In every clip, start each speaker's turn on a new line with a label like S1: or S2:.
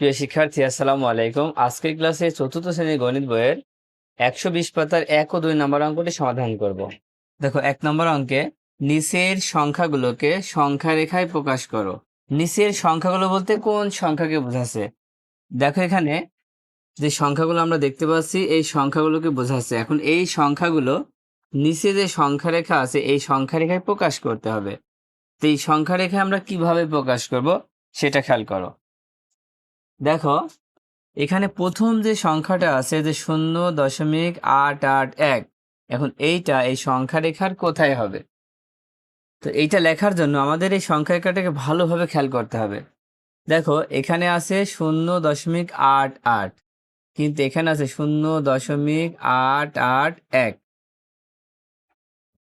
S1: প্রিয় শিক্ষার্থী, আসসালামু আলাইকুম। আজকের ক্লাসে চতুর্থ শ্রেণির গণিত বইয়ের একশো বিশ পাতার এক ও দুই নম্বর অঙ্কটি সমাধান করব। দেখো, এক নম্বর অঙ্কে নিচের সংখ্যাগুলোকে সংখ্যা রেখায় প্রকাশ করো। নিচের সংখ্যাগুলো বলতে কোন সংখ্যাকে বোঝাচ্ছে? দেখো এখানে যে সংখ্যাগুলো আমরা দেখতে পাচ্ছি, এই সংখ্যাগুলোকে বোঝাচ্ছে। এখন এই সংখ্যাগুলো নিচে যে সংখ্যা রেখা আছে, এই সংখ্যা রেখায় প্রকাশ করতে হবে। তো এই সংখ্যা রেখায় আমরা কীভাবে প্রকাশ করব, সেটা খেয়াল করো। দেখো, এখানে প্রথম যে সংখ্যাটা আছে যে শূন্য দশমিক আট আট এক, এখন এইটা এই সংখ্যা রেখার কোথায় হবে? তো এইটা লেখার জন্য আমাদের এই সংখ্যা রেখাটাকে ভালোভাবে খেয়াল করতে হবে। দেখো, এখানে আছে শূন্য দশমিক আট আট, কিন্তু এখানে আছে শূন্য দশমিক আট আট এক।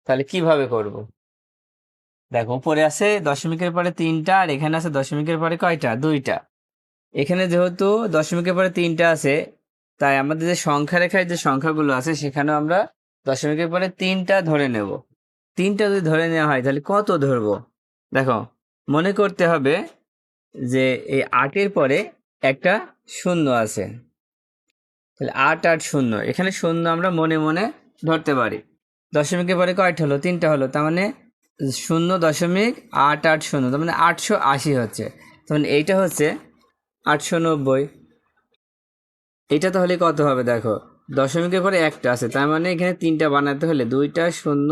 S1: তাহলে কীভাবে করব? দেখো, উপরে আছে দশমিকের পরে তিনটা, আর এখানে আছে দশমিকের পরে কয়টা? দুইটা। এখানে যেহেতু দশমিকের পরে তিনটা আছে, তাই আমাদের যে সংখ্যা রেখায় যে সংখ্যাগুলো আছে, সেখানেও আমরা দশমিকের পরে তিনটা ধরে নেব। তিনটা যদি ধরে নেওয়া হয়, তাহলে কত ধরবো? দেখো, মনে করতে হবে যে এই আটের পরে একটা শূন্য আছে। তাহলে আট আট, শূন্য, এখানে শূন্য আমরা মনে মনে ধরতে পারি। দশমিকের পরে কয়টা হলো? তিনটা হলো। তার মানে শূন্য দশমিক আট আট, শূন্য, তার মানে আটশো আশি হচ্ছে। তার মানে এইটা হচ্ছে আটশো নব্বই। এটা তাহলে কত হবে দেখো? দশমিকের পরে একটা আছে, তার মানে এখানে তিনটা বানাতে হলে দুইটা শূন্য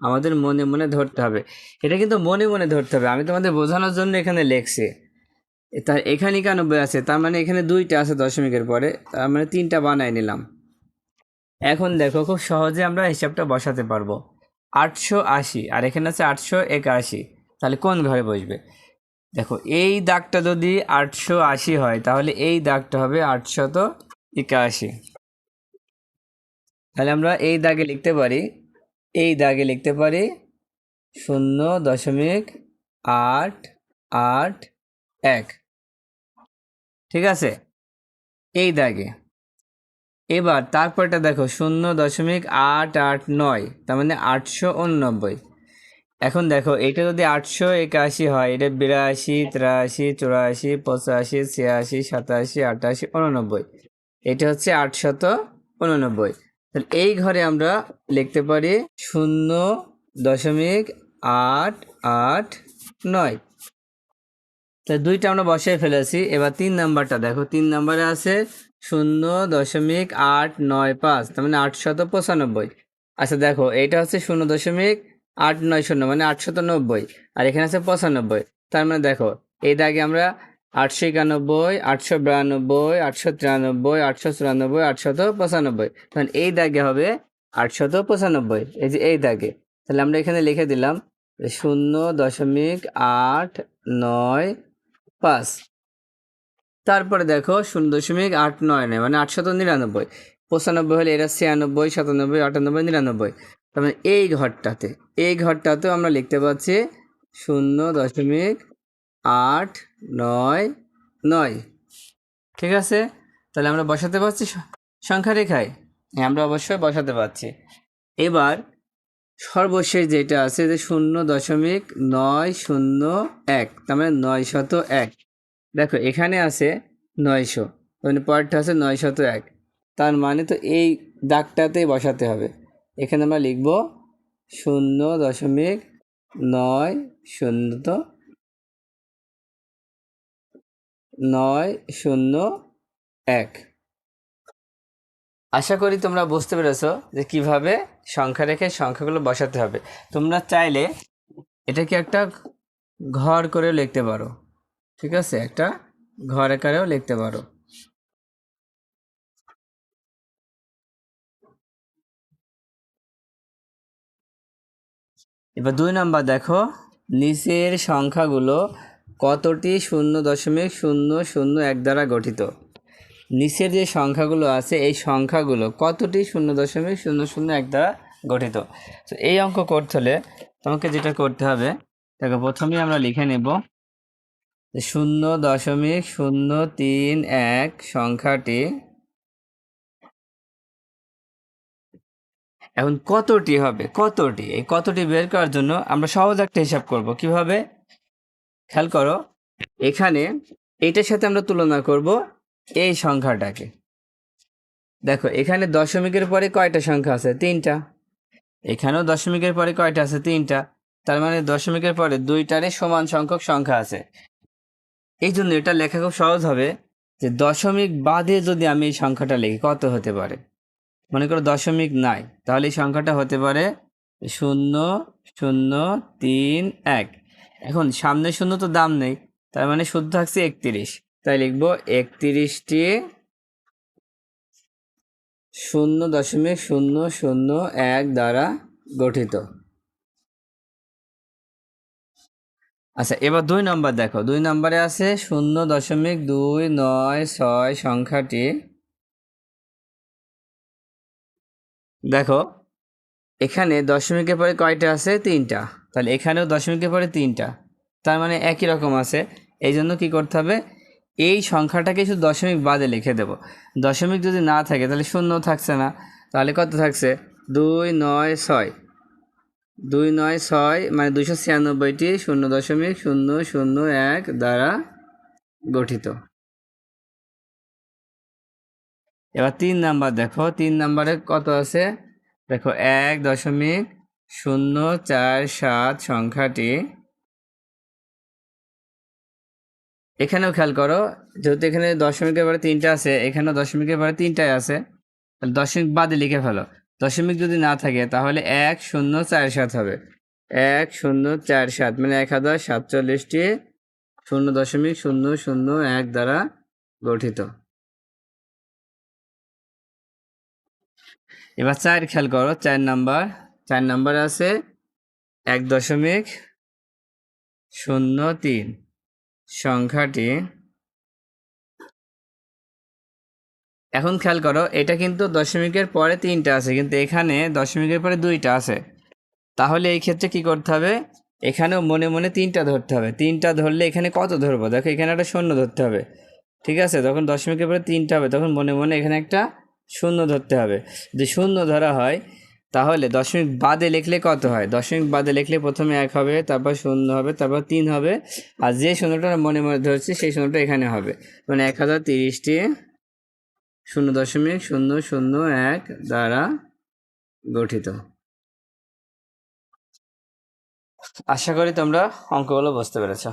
S1: আমাদের মনে মনে ধরতে হবে। এটা কিন্তু মনে মনে ধরতে হবে, আমি তোমাদের বোঝানোর জন্য এখানে লেখছি। তার এখানে একানব্বই আছে, তার মানে এখানে দুইটা আছে দশমিকের পরে, তার মানে তিনটা বানাই নিলাম। এখন দেখো, খুব সহজে আমরা হিসাবটা বসাতে পারব। আটশো আশি, আর এখানে আছে আটশো একাশি, তাহলে কোন ঘরে বসবে? দেখো, এই দাগটা যদি আটশো আশি হয়, তাহলে এই দাগটা হবে আটশত একাশি। তাহলে আমরা এই দাগে লিখতে পারি, এই দাগে লিখতে পারি শূন্য দশমিক আট আট এক। ঠিক আছে? এই দাগে। এবার তারপরটা দেখো, শূন্য দশমিক আট আট নয়, তার মানে আটশো উননব্বই। এখন দেখো এটা যদি আটশো একাশি হয়, এটা বিরাশি, তিরাশি, চুরাশি, পঁচাশি, ছিয়াশি, সাতাশি, আটাশি, উননব্বই। এটা হচ্ছে আটশত উননব্বই। তাহলে এই ঘরে আমরা লিখতে পারি শূন্য দশমিক আট আট নয়। তাহলে দুইটা আমরা বসাই ফেলেছি। এবার তিন নাম্বারটা দেখো, তিন নাম্বারে আছে শূন্য দশমিক আট নয় পাঁচ, তার মানে আটশত পঁচানব্বই। আচ্ছা দেখো, এটা হচ্ছে শূন্য দশমিক আট, নয়, শূন্য মানে আটশত নব্বই। আর এখানে আছে পঁচানব্বই। তার মানে দেখো এই দাগে আমরা আটশো একানব্বই, আটশো বিরানব্বই, আটশো তিরানব্বই, আটশো চুরানব্বই আটশত পঁচানব্বই। তখন এই দাগে হবে আটশত পঁচানব্বই। এই যে এই দাগে। তাহলে আমরা এখানে লিখে দিলাম শূন্য দশমিক আট, নয়, পাঁচ। তারপরে দেখো শূন্য দশমিক আট, নয় নয় মানে আটশত নিরানব্বই। পঁচানব্বই হলে এরা ছিয়ানব্বই, সাতানব্বই, আটানব্বই, নিরানব্বই। তার মানে এই ঘরটাতে, এই ঘরটাতেও আমরা লিখতে পাচ্ছি শূন্য দশমিক আট নয় নয়। ঠিক আছে? তাহলে আমরা বসাতে পারছি সংখ্যা রেখায়? হ্যাঁ আমরা অবশ্যই বসাতে পারছি। এবার সর্বশেষ যেটা আছে যে শূন্য দশমিক নয় শূন্য এক, তার মানে নয় শত এক। দেখো, এখানে আছে নয়শো মানে পরেরটা আছে নয় শত এক। তার মানে তো এই দাগটাতেই বসাতে হবে। এখানে আমরা লিখব শূন্য দশমিক নয় শূন্য নয় শূন্য এক। আশা করি তোমরা বুঝতে পেরেছ যে কীভাবে সংখ্যা রেখে সংখ্যাগুলো বসাতে হবে। তোমরা চাইলে এটাকে একটা ঘর করেও লিখতে পারো। ঠিক আছে? একটা ঘর আকারেও লিখতে পারো। এবার দুই নাম্বার দেখো, নিচের সংখ্যাগুলো কতটি শূন্য দশমিক শূন্য শূন্য এক দ্বারা গঠিত? নিচের যে সংখ্যাগুলো আছে, এই সংখ্যাগুলো কতটি শূন্য দশমিক শূন্য শূন্য এক দ্বারা গঠিত? তো এই অঙ্ক করতে হলে তোমাকে যেটা করতে হবে, দেখো প্রথমেই আমরা লিখে নেব শূন্য দশমিক শূন্য তিন এক সংখ্যাটি এখন কতটি হবে? কতটি? এই কতটি বের করার জন্য আমরা সহজ একটা হিসাব করব। কীভাবে? খেয়াল করো, এখানে এইটার সাথে আমরা তুলনা করব এই সংখ্যাটাকে। দেখো, এখানে দশমিকের পরে কয়টা সংখ্যা আছে? তিনটা। এখানেও দশমিকের পরে কয়টা আছে? তিনটা। তার মানে দশমিকের পরে দুইটারে সমান সংখ্যক সংখ্যা আছে। এই জন্য এটা লেখা খুব সহজ হবে যে দশমিক বাদে যদি আমি এই সংখ্যাটা লিখি, কত হতে পারে? মনে করো দশমিক নাই, তাহলে এই সংখ্যাটা হতে পারে শূন্য শূন্য, তিন, এক। এখন সামনে শূন্য তো দাম নেই, তার মানে শুদ্ধ থাকছে একত্রিশ। তাই লিখব একত্রিশটি শূন্য দশমিক শূন্য শূন্য এক দ্বারা গঠিত। আচ্ছা এবার দুই নম্বর দেখো, দুই নম্বরে আছে শূন্য দশমিক দুই নয় ছয় সংখ্যাটি। দেখো, এখানে দশমিকের পরে কয়টা আছে? তিনটা। তাহলে এখানেও দশমিকের পরে তিনটা। তার মানে একই রকম আছে। এই জন্য কী করতে হবে? এই সংখ্যাটাকে শুধু দশমিক বাদে লিখে দেব। দশমিক যদি না থাকে, তাহলে শূন্য থাকছে না। তাহলে কত থাকছে? দুই নয় ছয়। দুই নয় ছয় মানে দুশো ছিয়ানব্বইটি শূন্য দশমিক শূন্য শূন্য এক দ্বারা গঠিত। এবার তিন নাম্বার, দেখো, তিন নাম্বারে কত আছে? দেখো, এক দশমিক শূন্য চার সাত সংখ্যাটি। এখানেও খেয়াল করো, যেহেতু এখানে দশমিকের পরে তিনটা আছে, এখানেও দশমিকের পরে তিনটাই আছে দশমিক বাদে লিখে ফেলো। দশমিক যদি না থাকে, তাহলে এক শূন্য চার সাত হবে। এক শূন্য চার সাত মানে এক হাজার সাতচল্লিশটি শূন্য দশমিক শূন্য শূন্য এক দ্বারা গঠিত। এবার চার খেয়াল করো, চার নাম্বার চার নাম্বার আছে এক দশমিক শূন্য তিন। সংখ্যাটি এখন খেয়াল করো, এটা কিন্তু দশমিকের পরে তিনটা আছে, কিন্তু এখানে দশমিকের পরে দুইটা আছে। তাহলে এই ক্ষেত্রে কি করতে হবে? এখানেও মনে মনে তিনটা ধরতে হবে। তিনটা ধরলে এখানে কত ধরবো? দেখো এখানে একটা শূন্য ধরতে হবে। ঠিক আছে? তখন দশমিকের পরে তিনটা হবে, তখন মনে মনে এখানে একটা শূন্য ধরতে হবে। যদি শূন্য ধরা হয়, তাহলে দশমিক বাদে লিখলে কত হয়? দশমিক বাদে লিখলে প্রথমে এক হবে, তারপর শূন্য হবে, তারপর তিন হবে। আর যে শূন্যটা মনে মনে ধরছি, সেই শূন্যটা এখানে হবে। মানে এক হাজার তিরিশটি শূন্য দশমিক শূন্য শূন্য এক দ্বারা গঠিত। আশা করি তোমরা অঙ্কগুলো বুঝতে পেরেছ।